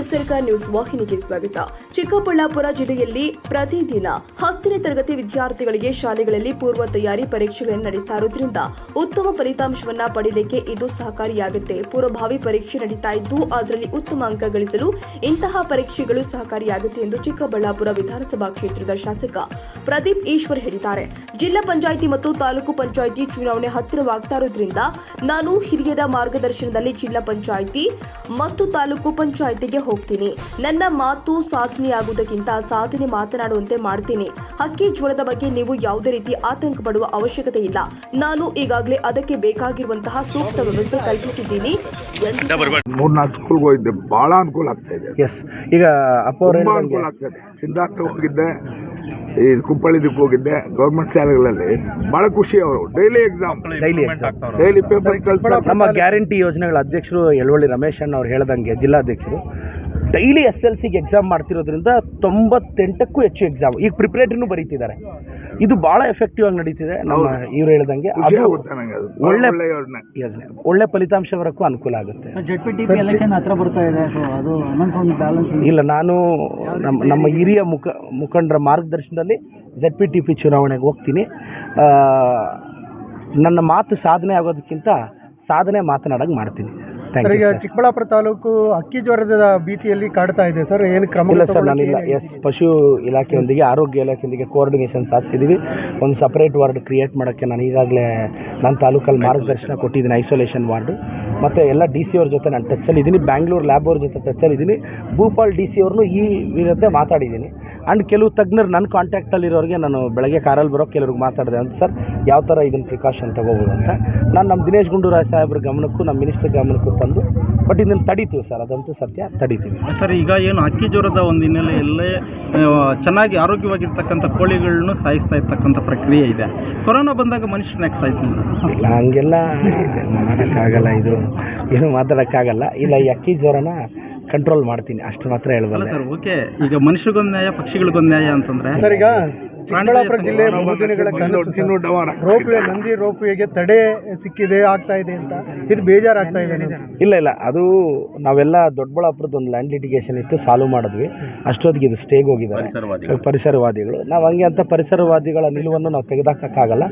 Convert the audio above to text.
ಎಸ್ಎಲ್ಕ news ವಾಹಿನಿಗೆ ಸ್ವಾಗತ. ಚಿಕ್ಕಬಳ್ಳಾಪುರ ಜಿಲ್ಲೆಯಲ್ಲಿ ಪ್ರತಿದಿನ ಹತ್ತನೇ ತರಗತಿ ವಿದ್ಯಾರ್ಥಿಗಳಿಗೆ ಶಾಲೆಗಳಲ್ಲಿ ಪೂರ್ವ ತಯಾರಿ ಪರೀಕ್ಷೆಗಳನ್ನು ನಡೆಸ್ತಾ ಇರೋದ್ರಿಂದ ಉತ್ತಮ ಫಲಿತಾಂಶವನ್ನ ಪಡೆಯಲಿಕ್ಕೆ ಇದು ಸಹಕಾರಿಯಾಗುತ್ತೆ. ಪೂರ್ವಭಾವಿ ಪರೀಕ್ಷೆ ನಡೀತಾ ಇದ್ದು, ಅದರಲ್ಲಿ ಉತ್ತಮ ಅಂಕ ಗಳಿಸಲು ಇಂತಹ ಪರೀಕ್ಷೆಗಳು ಸಹಕಾರಿಯಾಗುತ್ತೆ ಎಂದು ಚಿಕ್ಕಬಳ್ಳಾಪುರ ವಿಧಾನಸಭಾ ಕ್ಷೇತ್ರದ ಶಾಸಕ ಪ್ರದೀಪ್ ಈಶ್ವರ್ ಹೇಳಿದ್ದಾರೆ. ಜಿಲ್ಲಾ ಪಂಚಾಯಿತಿ ಮತ್ತು ತಾಲೂಕು ಪಂಚಾಯಿತಿ ಚುನಾವಣೆ ಹತ್ತಿರವಾಗ್ತಾ ಇರೋದ್ರಿಂದ ನಾನು ಹಿರಿಯರ ಮಾರ್ಗದರ್ಶನದಲ್ಲಿ ಜಿಲ್ಲಾ ಪಂಚಾಯಿತಿ ಮತ್ತು ತಾಲೂಕು ಪಂಚಾಯಿತಿಗೆ ಹೋಗ್ತೀನಿ. ನನ್ನ ಮಾತು ಸಾಧನೆಯಾಗುವುದಕ್ಕಿಂತ ಸಾಧನೆ ಮಾತನಾಡುವಂತೆ ಮಾಡ್ತೀನಿ. ಹಕ್ಕಿ ಜ್ವರದ ಬಗ್ಗೆ ನೀವು ಯಾವುದೇ ರೀತಿ ಆತಂಕ ಪಡುವ ಅವಶ್ಯಕತೆ ಇಲ್ಲ. ನಾನು ಈಗಾಗಲೇ ಅದಕ್ಕೆ ಬೇಕಾಗಿರುವಂತಹ ಸೂಕ್ತ ವ್ಯವಸ್ಥೆ ಕಲ್ಪಿಸಿದ್ದೀನಿ. ಮೂರ್ನಾಲ್ಕು ಸ್ಕೂಲ್ಗೆ ಹೋಗಿದ್ದೆ. ಬಹಳ ಅನುಕೂಲ ಆಗ್ತಾ ಇದೆ. ಎಸ್ ಈಗ ಅಪ್ಪ ಅವ್ರು ಹೇಳ್ದಂಗೆ ಅನುಕೂಲ ಆಗ್ತದೆ ಸಿದ್ಧಾರ್ಥ ಹೋಗಿದ್ದೆ. ಈ ಕುಪ್ಪಳಿದಕ್ಕೆ ಹೋಗಿದ್ದೆ ಗೌರ್ಮೆಂಟ್ ಶಾಲೆಗಳಲ್ಲಿ. ಭಾಳ ಖುಷಿ ಅವರು. Daily exam daily exam daily paper ನಮ್ಮ ಗ್ಯಾರಂಟಿ ಯೋಜನೆಗಳ ಅಧ್ಯಕ್ಷರು ಯಳವಳ್ಳಿ ರಮೇಶ್ ಅಣ್ಣ ಅವ್ರು ಹೇಳ್ದಂಗೆ ಜಿಲ್ಲಾಧ್ಯಕ್ಷರು. ಡೈಲಿ ಎಸ್ ಎಲ್ ಸಿಗೆ ಎಕ್ಸಾಮ್ ಮಾಡ್ತಿರೋದ್ರಿಂದ ತೊಂಬತ್ತೆಂಟಕ್ಕೂ ಹೆಚ್ಚು ಎಕ್ಸಾಮ್ ಈಗ ಪ್ರಿಪ್ರೇಟ್ರಿನೂ ಬರೀತಿದ್ದಾರೆ. ಇದು ಭಾಳ ಎಫೆಕ್ಟಿವ್ ಆಗಿ ನಡೀತಿದೆ ನಮ್ಮ ಇವ್ರು ಹೇಳ್ದಂಗೆ. ಅದು ಒಳ್ಳೆ ಒಳ್ಳೆ ಯೋಜನೆ ಒಳ್ಳೆ ಫಲಿತಾಂಶ ಬರೋಕ್ಕೂ ಅನುಕೂಲ ಆಗುತ್ತೆ. ಇಲ್ಲ ನಾನು ನಮ್ಮ ನಮ್ಮ ಹಿರಿಯ ಮುಖ ಮುಖಂಡರ ಮಾರ್ಗದರ್ಶನದಲ್ಲಿ ಜೆಡ್ ಪಿ ಟಿ ಪಿ ಚುನಾವಣೆಗೆ ಹೋಗ್ತೀನಿ. ನನ್ನ ಮಾತು ಸಾಧನೆ ಆಗೋದಕ್ಕಿಂತ ಸಾಧನೆ ಮಾತನಾಡೋಕೆ ಮಾಡ್ತೀನಿ. ಸರ್ ಈಗ ಚಿಕ್ಕಬಳ್ಳಾಪುರ ತಾಲೂಕು ಅಕ್ಕಿ ಜ್ವರದ ಭೀತಿಯಲ್ಲಿ ಕಾಡ್ತಾ ಇದೆ ಸರ್ ಏನು ಕ್ರಮ ಇಲ್ಲ ಸರ್ ನಾನಿಲ್ಲ. ಎಸ್ ಪಶು ಇಲಾಖೆಯೊಂದಿಗೆ ಆರೋಗ್ಯ ಇಲಾಖೆಯೊಂದಿಗೆ ಕೋಆರ್ಡಿನೇಷನ್ ಸಾಧಿಸಿದ್ದೀವಿ ಒಂದು ಸಪ್ರೇಟ್ ವಾರ್ಡ್ ಕ್ರಿಯೇಟ್ ಮಾಡೋಕ್ಕೆ ನಾನು ಈಗಾಗಲೇ ನನ್ನ ತಾಲೂಕಲ್ಲಿ ಮಾರ್ಗದರ್ಶನ ಕೊಟ್ಟಿದ್ದೀನಿ ಐಸೋಲೇಷನ್ ವಾರ್ಡು ಮತ್ತು ಎಲ್ಲ ಡಿ ಸಿ ಅವ್ರ ಜೊತೆ ನಾನು ಟಚ್ಚಲ್ಲಿ ಇದ್ದೀನಿ ಬ್ಯಾಂಗ್ಳೂರು ಲ್ಯಾಬ್ ಅವ್ರ ಜೊತೆ ಟಚ್ಚಲ್ಲಿ ಇದ್ದೀನಿ ಭೂಪಾಲ್ ಡಿ ಸಿ ಅವ್ರನ್ನೂ ಈ ವಿರುದ್ಧ ಮಾತಾಡಿದ್ದೀನಿ. ಆ್ಯಂಡ್ ಕೆಲವು ತಜ್ಞರು ನನ್ನ ಕಾಂಟ್ಯಾಕ್ಟಲ್ಲಿರೋರಿಗೆ ನಾನು ಬೆಳಗ್ಗೆ ಕಾರಲ್ಲಿ ಬರೋ ಕೆಲವ್ರಿಗೆ ಮಾತಾಡಿದೆ ಅಂತ ಸರ್ ಯಾವ ಥರ ಇದನ್ನು ಪ್ರಿಕಾಷನ್ ತೊಗೋಬೋದು ಅಂತ. ನಾನು ನಮ್ಮ ದಿನೇಶ್ ಗುಂಡೂರಾವ್ ಸಾಹೇಬ್ರ ಗಮನಕ್ಕೂ ನಮ್ಮ ಮಿನಿಸ್ಟರ್ ಗಮನಕ್ಕೂ ತಂದು ಬಟ್ ಇದನ್ನು ತಡಿತೀವಿ ಸರ್ ಅದಂತೂ ಸತ್ಯ ತಡಿತೀವಿ. ಸರ್ ಈಗ ಏನು ಅಕ್ಕಿ ಜ್ವರದ ಒಂದು ಹಿನ್ನೆಲೆಯಲ್ಲೇ ಚೆನ್ನಾಗಿ ಆರೋಗ್ಯವಾಗಿರ್ತಕ್ಕಂಥ ಕೋಳಿಗಳನ್ನು ಸಾಯಿಸ್ತಾ ಇರ್ತಕ್ಕಂಥ ಪ್ರಕ್ರಿಯೆ ಇದೆ. ಕೊರೋನಾ ಬಂದಾಗ ಮನುಷ್ಯನ ಯಾಕೆ ಸಾಯಿಸಲಿಲ್ಲ? ಇಲ್ಲ ಹಂಗೆಲ್ಲ ಮಾಡೋಕ್ಕಾಗಲ್ಲ ಇದು. ಏನು ಮಾತಾಡೋಕ್ಕಾಗಲ್ಲ. ಇಲ್ಲ ಈ ಅಕ್ಕಿ ಜ್ವರನ ಕಂಟ್ರೋಲ್ ಮಾಡ್ತೀನಿ ಅಷ್ಟು ಮಾತ್ರ ಹೇಳ್ಬಲ್ಲ. Sir okay. ಈಗ ಮನುಷ್ಯರಿಗೊಂದು ನ್ಯಾಯ ಪಕ್ಷಿಗಳಿಗೊಂದು ನ್ಯಾಯ ಅಂತಂದ್ರೆ? ಸರ್ ಈಗ ಚಿಕ್ಕಬಳ್ಳಾಪುರ ಜಿಲ್ಲೆ ಮೂರು ದಿನಗಳ ಕನಸು ಇನ್ನೂ ಡವರ್ ರೋಪ್ ವೇ ನಂದಿ ರೋಪ್ ವೇಗೆ ತಡೆ ಸಿಕ್ಕಿದೆ ಆಗ್ತಾ ಇದೆ ಅಂತ. ಇದು ಬೇಜಾರಾಗ್ತಾ ಇದೆ ಇಲ್ಲ ಇಲ್ಲ. ಅದು ನಾವೆಲ್ಲ ದೊಡ್ಡಬಳ್ಳಾಪುರದ ಒಂದು ಲ್ಯಾಂಡ್ ಲಿಟಿಗೇಷನ್ ಇತ್ತು ಸಾಲ್ವ್ ಮಾಡಿದ್ವಿ. ಅಷ್ಟೊತ್ತಿಗೆ ಇದು ಸ್ಟೇಗೆ ಹೋಗಿದ್ದಾರೆ. ಪರಿಸರವಾದಿಗಳು. ನಾವು ಹಂಗೆ ಅಂತ ಪರಿಸರವಾದಿಗಳ ನಿಲುವನ್ನು ನಾವು ತೆಗೆದಾಕಕ್ಕಾಗಲ್ಲ.